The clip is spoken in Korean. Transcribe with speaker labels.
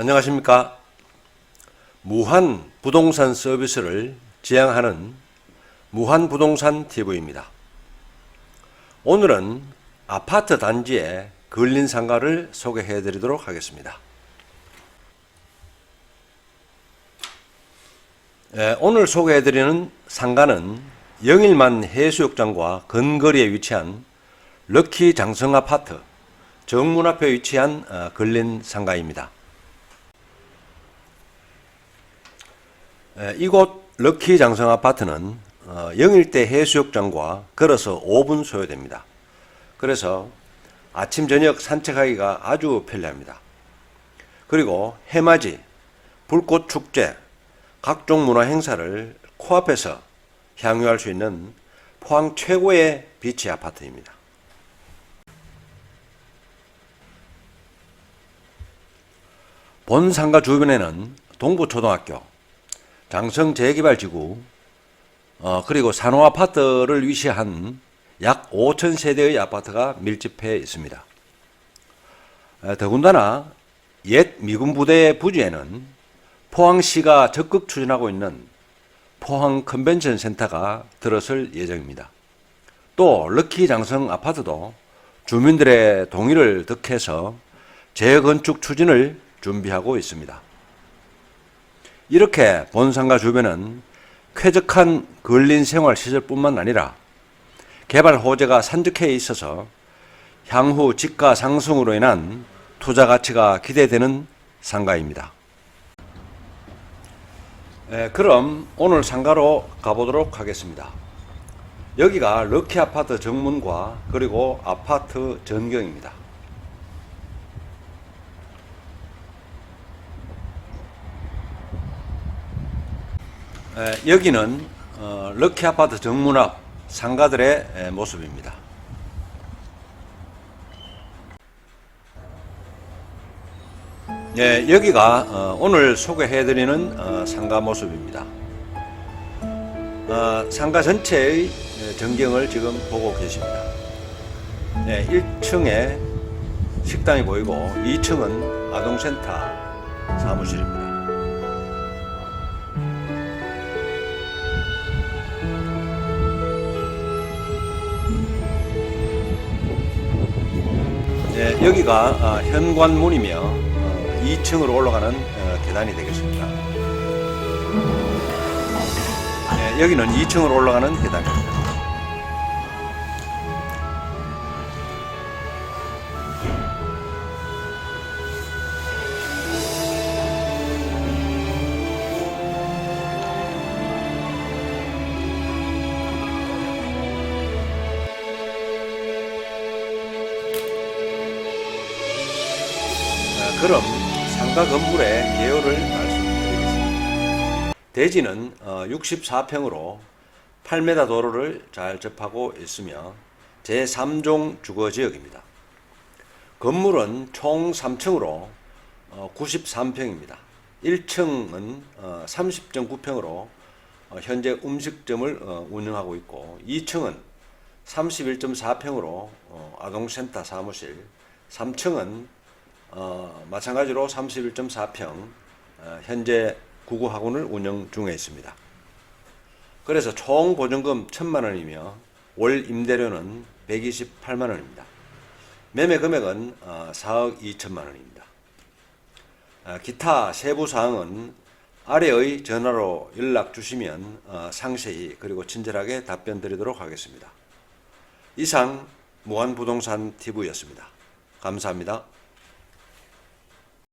Speaker 1: 안녕하십니까. 무한 부동산 서비스를 지향하는 무한 부동산 TV입니다. 오늘은 아파트 단지의 근린 상가를 소개해 드리도록 하겠습니다. 예, 오늘 소개해 드리는 상가는 영일만 해수욕장과 근거리에 위치한 럭키 장성 아파트 정문 앞에 위치한 어, 근린 상가입니다. 이곳 럭키 장성 아파트는 어, 영일대 해수욕장과 걸어서 5분 소요됩니다. 그래서 아침 저녁 산책하기가 아주 편리합니다. 그리고 해맞이, 불꽃 축제, 각종 문화 행사를 코앞에서 향유할 수 있는 포항 최고의 비치 아파트입니다. 본 상가 주변에는 동부초등학교, 장성 재개발지구, 어, 그리고 산호 아파트를 위시한 약 5천 세대의 아파트가 밀집해 있습니다. 에, 더군다나 옛 미군 부대의 부지에는 포항시가 적극 추진하고 있는 포항 컨벤션 센터가 들어설 예정입니다. 또 럭키 장성 아파트도 주민들의 동의를 득해서 재건축 추진을 준비하고 있습니다. 이렇게 본상가 주변은 쾌적한 근린 생활 시설뿐만 아니라 개발 호재가 산적해 있어서 향후 집가 상승으로 인한 투자 가치가 기대되는 상가입니다. 에, 그럼 오늘 상가로 가보도록 하겠습니다. 여기가 럭키 아파트 정문과 그리고 아파트 전경입니다. 여기는 어, 럭키 아파트 정문 앞 상가들의 에, 모습입니다. 예, 여기가 어, 오늘 소개해드리는 어, 상가 모습입니다. 어, 상가 전체의 예, 전경을 지금 보고 계십니다. 예, 1층에 식당이 보이고 2층은 아동센터 사무실입니다. 여기가 어, 현관문이며 어, 2층으로 올라가는 어, 계단이 되겠습니다. 예, 여기는 2층으로 올라가는 계단입니다. 그럼 상가 건물의 개요를 말씀드리겠습니다. 대지는 64평으로 8m 도로를 잘 접하고 있으며 제3종 주거지역입니다. 건물은 총 3층으로 93평입니다. 1층은 30.9평으로 현재 음식점을 어, 운영하고 있고 2층은 31.4평으로 아동센터 사무실, 3층은 어, 마찬가지로 31.4평 어, 현재 구구학원을 운영 중에 있습니다. 그래서 총 보증금 1천만 원이며 월 임대료는 128만 원입니다. 매매 금액은 어, 4억 2천만 원입니다. 어, 기타 세부 사항은 아래의 전화로 연락 주시면 어, 상세히 그리고 친절하게 답변 드리도록 하겠습니다. 이상 무한부동산 TV였습니다. 감사합니다.